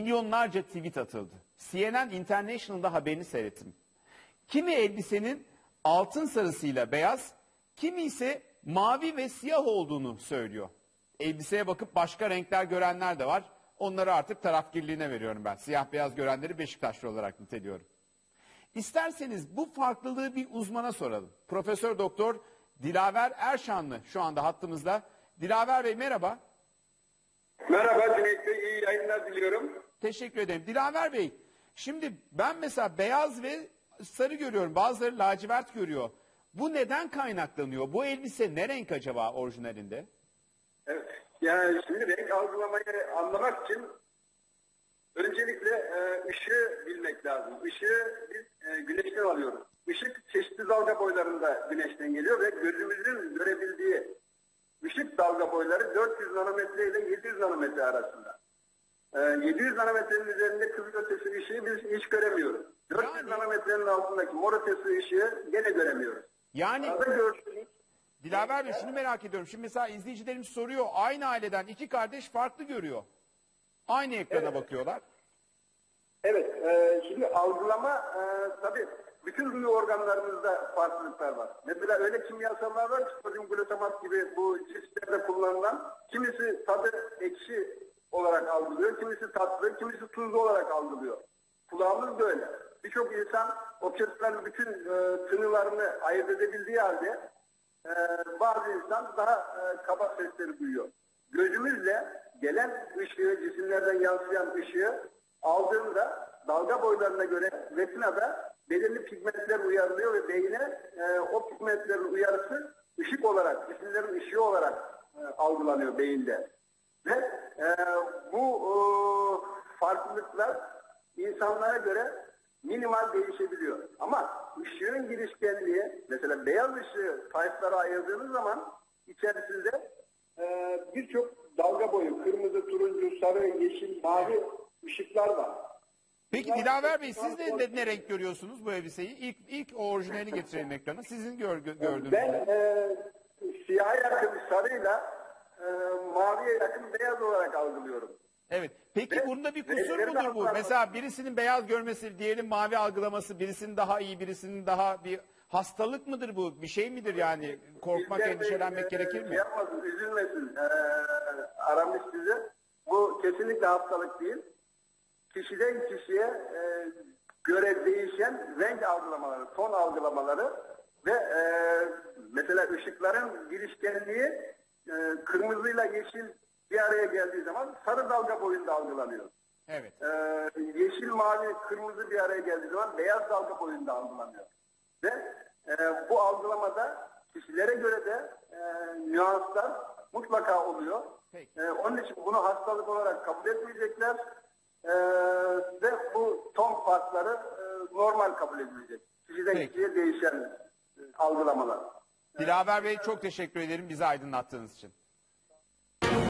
milyonlarca tweet atıldı. CNN International'da haberini seyrettim. Kimi elbisenin altın sarısıyla beyaz, kimi ise mavi ve siyah olduğunu söylüyor. Elbiseye bakıp başka renkler görenler de var. Onları artık tarafgirliğine veriyorum ben. Siyah beyaz görenleri Beşiktaşlı olarak niteliyorum. İsterseniz bu farklılığı bir uzmana soralım. Profesör Doktor Dilaver Erşanlı şu anda hattımızda. Dilaver Bey merhaba. Merhaba Cüneyt Bey, iyi yayınlar diliyorum. Teşekkür ederim. Dilaver Bey, şimdi ben mesela beyaz ve sarı görüyorum. Bazıları lacivert görüyor. Bu neden kaynaklanıyor? Bu elbise ne renk acaba orijinalinde? Evet, yani şimdi renk algılamayı anlamak için öncelikle e, ışığı bilmek lazım. Işığı biz e, güneşten alıyoruz. Işık çeşitli dalga boylarında güneşten geliyor ve gözümüzün görebildiği ışık dalga boyları 400 nanometre ile 700 nanometre arasında. E, 700 nanometrenin üzerinde kızılötesi ışığı biz hiç göremiyoruz. 400 Yani- nanometrenin altındaki mor ötesi ışığı gene göremiyoruz. Yani Dilaver Bey şunu merak ediyorum. Şimdi mesela izleyicilerimiz soruyor. Aynı aileden iki kardeş farklı görüyor. Aynı ekrana bakıyorlar. Evet, e, şimdi algılama e, tabii bütün duyu organlarımızda farklılıklar var. Mesela öyle kimyasallar var ki sodyum glutamat gibi bu cipslerde kullanılan kimisi tadı ekşi olarak algılıyor, kimisi tatlı, kimisi tuzlu olarak algılıyor. Kulağımız da öyle. Birçok insan o kesitlerin bütün e, tınılarını ayırt edebildiği halde e, bazı insan daha e, kaba sesleri duyuyor. Gözümüzle gelen ışığı, cisimlerden yansıyan ışığı aldığında dalga boylarına göre retinada belirli pigmentler uyarılıyor ve beyine e, o pigmentlerin uyarısı ışık olarak, cisimlerin ışığı olarak e, algılanıyor beyinde. Ve e, bu e, farklılıklar insanlara göre minimal değişebiliyor. Ama ışığın girişkenliği, mesela beyaz ışığı tayflara ayırdığınız zaman içerisinde e, birçok dalga boyu, kırmızı, turuncu, sarı, yeşil, mavi ışıklar var. Peki Dilaver Bey siz de ne, ne renk görüyorsunuz bu elbiseyi? İlk, ilk orijinalini getirelim ekrana. Sizin gör, gö- gördüğünüz Ben e, siyaha yakın sarıyla e, maviye yakın beyaz olarak algılıyorum. Evet. Peki Ve- bunda bir kusur ve- mudur bu? Mesela birisinin beyaz görmesi, diğerinin mavi algılaması, birisinin daha iyi, birisinin daha bir hastalık mıdır bu? Bir şey midir yani? Korkmak, İlker Bey, endişelenmek e, gerekir mi? yapmasın, üzülmesin. E, aramış sizi. Bu kesinlikle hastalık değil. Kişiden kişiye e, göre değişen renk algılamaları, ton algılamaları ve e, mesela ışıkların girişkenliği e, kırmızıyla yeşil bir araya geldiği zaman sarı dalga boyunda algılanıyor. Evet. Ee, yeşil, mavi, kırmızı bir araya geldiği zaman beyaz dalga boyunda algılanıyor. Ve e, bu algılamada kişilere göre de e, nüanslar mutlaka oluyor. Peki. E, onun için bunu hastalık olarak kabul etmeyecekler E, ve bu ton farkları e, normal kabul edilecek. Kişiden Peki. kişiye değişen e, algılamalar. Dilaver Bey çok teşekkür ederim bizi aydınlattığınız için.